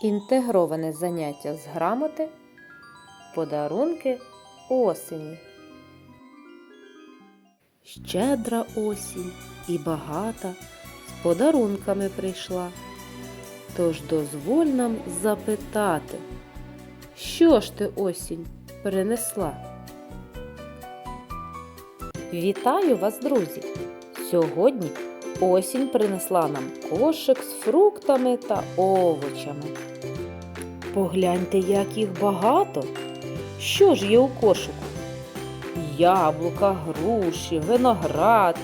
Інтегроване заняття з грамоти, подарунки осені. Щедра осінь і багата з подарунками прийшла. Тож дозволь нам запитати, що ж ти осінь принесла? Вітаю вас, друзі! Сьогодні осінь принесла нам кошик з фруктами та овочами. Погляньте, як їх багато. Що ж є у кошику? Яблука, груші, виноград,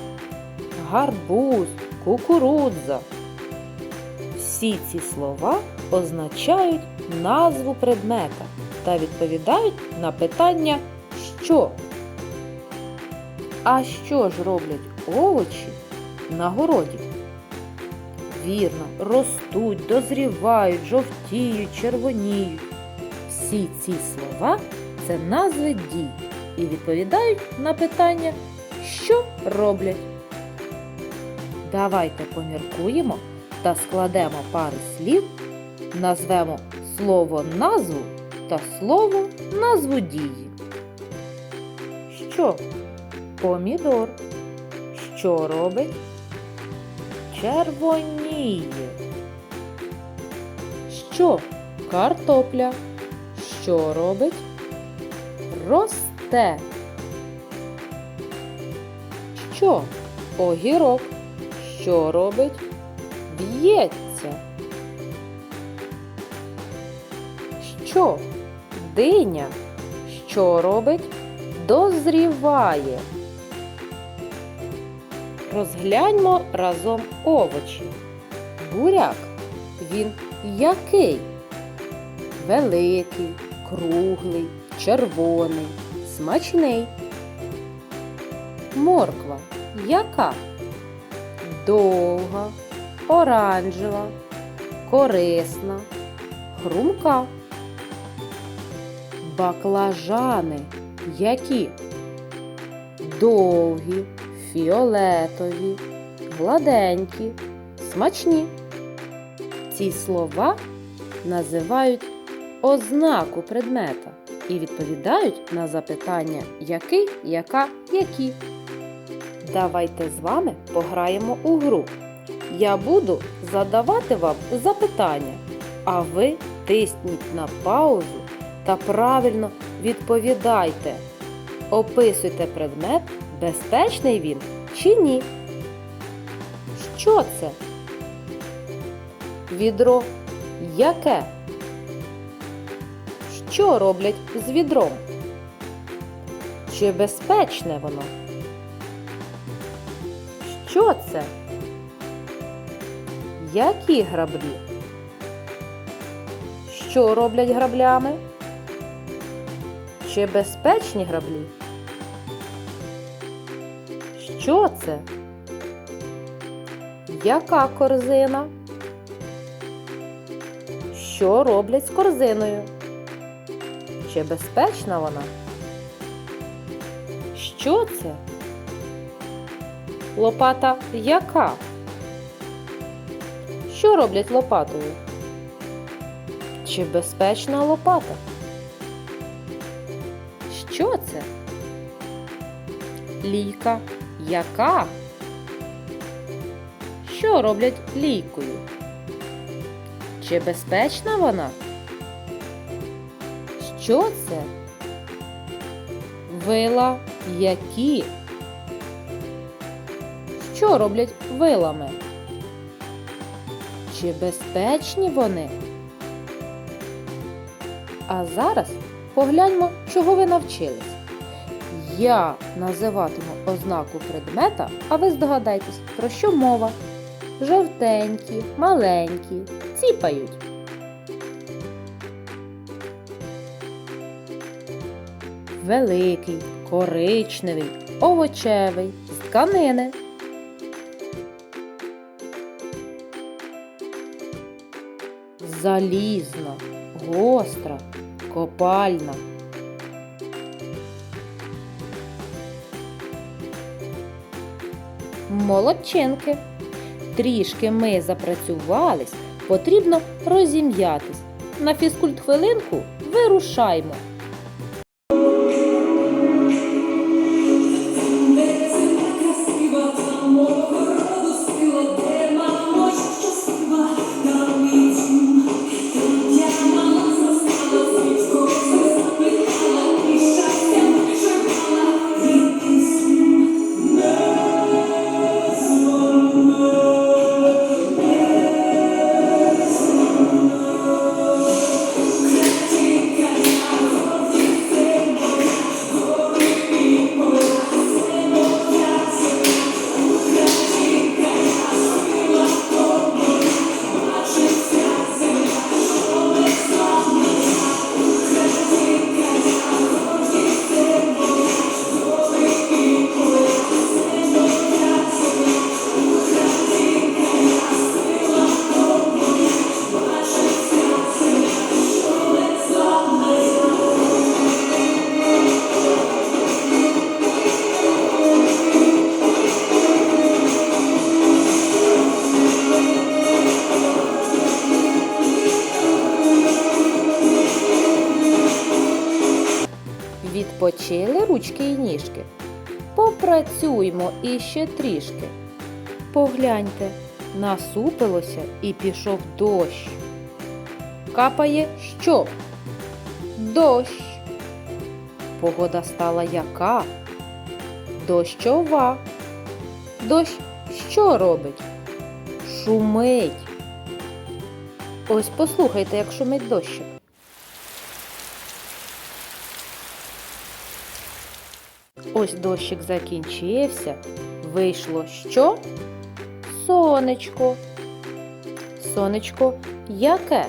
гарбуз, кукурудза. Всі ці слова означають назву предмета та відповідають на питання що. А що ж роблять овочі на городі? Вірно, ростуть, дозрівають, жовтіють, червоніють. Всі ці слова це назви дій і відповідають на питання, що роблять. Давайте поміркуємо та складемо пари слів, назвемо слово назву та слово назву дії. Що? Помідор. Що робить? Червоніє. Що? Картопля. Що робить? Росте. Що? Огірок. Що робить? Б'ється. Що? Диня. Що робить? Дозріває. Розгляньмо разом овочі. Буряк. Він який? Великий, круглий, червоний, смачний. Морква яка? Довга, оранжева, корисна, хрумка. Баклажани які? Довгі, фіолетові, гладенькі, смачні. Ці слова називають ознаку предмета і відповідають на запитання який, яка, які. Давайте з вами пограємо у гру. Я буду задавати вам запитання, а ви тисніть на паузу та правильно відповідайте. Описуйте предмет, безпечний він чи ні. Що це? Відро яке? Що роблять з відром? Чи безпечне воно? Що це? Які граблі? Що роблять граблями? Чи безпечні граблі? Що це? Яка корзина? Що роблять з корзиною? Чи безпечна вона? Що це? Лопата яка? Що роблять лопатою? Чи безпечна лопата? Що це? Лійка яка? Що роблять лійкою? Чи безпечна вона? Що це? Вила які? Що роблять вилами? Чи безпечні вони? А зараз погляньмо, чого ви навчились. Я називатиму ознаку предмета, а ви здогадайтесь, про що мова. Жовтенькі, маленькі, ціпають. Великий, коричневий, овочевий, з тканини. Залізна, гостра, копальна. Молодчинки. Трішки ми запрацювались, потрібно розім'ятись. на фізкульт хвилинку вирушаймо. Відпочили ручки й ніжки. Попрацюймо іще трішки. Погляньте, насупилося і пішов дощ. Капає що? Дощ. Погода стала яка? Дощова. Дощ що робить? Шумить. Ось послухайте, як шумить дощик. Ось дощик закінчився. Вийшло що? Сонечко. Сонечко яке?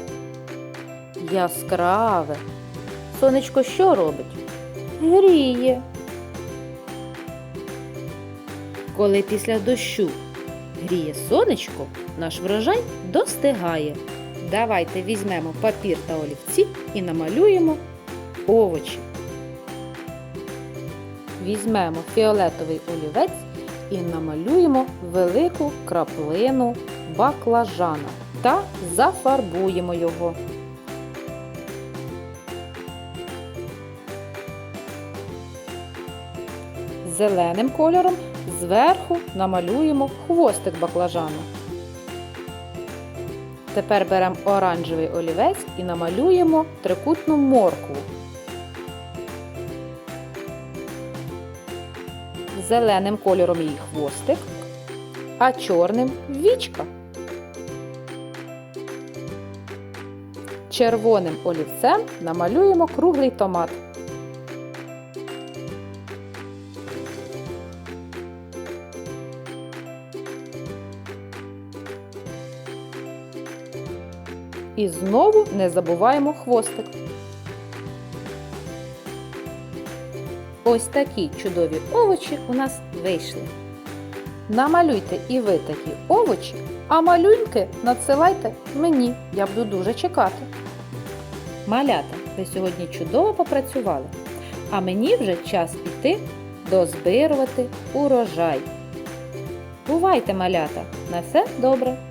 Яскраве. Сонечко що робить? Гріє. Коли після дощу гріє сонечко, наш врожай достигає. Давайте візьмемо папір та олівці і намалюємо овочі. Візьмемо фіолетовий олівець і намалюємо велику краплину баклажана та зафарбуємо його. Зеленим кольором зверху намалюємо хвостик баклажану. Тепер беремо оранжевий олівець і намалюємо трикутну моркву. Зеленим кольором її хвостик, а чорним вічка. Червоним олівцем намалюємо круглий томат. І знову не забуваємо хвостик. Ось такі чудові овочі у нас вийшли. Намалюйте і ви такі овочі, а малюнки надсилайте мені. Я буду дуже чекати. Малята, ви сьогодні чудово попрацювали, а мені вже час іти дозбирувати урожай. Бувайте, малята! На все добре!